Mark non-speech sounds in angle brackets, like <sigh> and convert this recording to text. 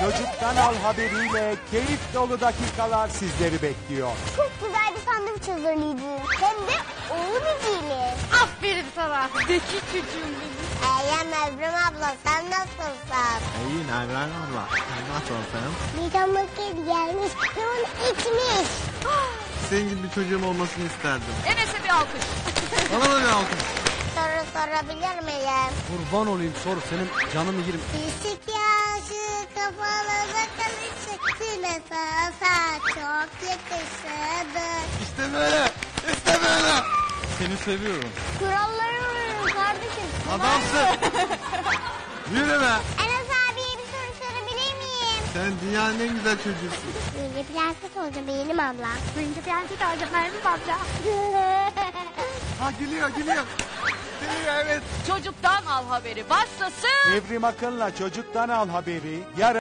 Çocuktan al haberiyle keyif dolu dakikalar sizleri bekliyor. Çok güzel bir sandviç hazırlaydın. Hem de oğlu biciyle. Aferin sana. Zeki çocuğum benim. Eyyem Evrim abla sen nasılsın? İyi Nerven abla. Sen nasılsın? Midem kedi gelmiş ve onu içmiş. Senin gibi bir çocuğum olmasını isterdim. Enes'e bir alkış. <laughs> Bana da bir alkış. Soru sorabilir miyim? Kurban olayım sor senin canını yerim. Pislik yaşı kafanıza karışık Sinese asa çok yakışırdı. İşte böyle. İşte böyle. Seni seviyorum. Kurallara uyun kardeşim. Adamsın. <laughs> Yürü be. Enes abiye bir soru sorabilir miyim? Sen dünyanın en güzel çocuğusun. Büyünce prenses olacağım benim abla. Büyünce prenses olacağım Merve abla. Ha gülüyor gülüyor. Gülüyor evet. Çocuktan al haberi başlasın. Evrim Akın'la Çocuktan Al haberi yarın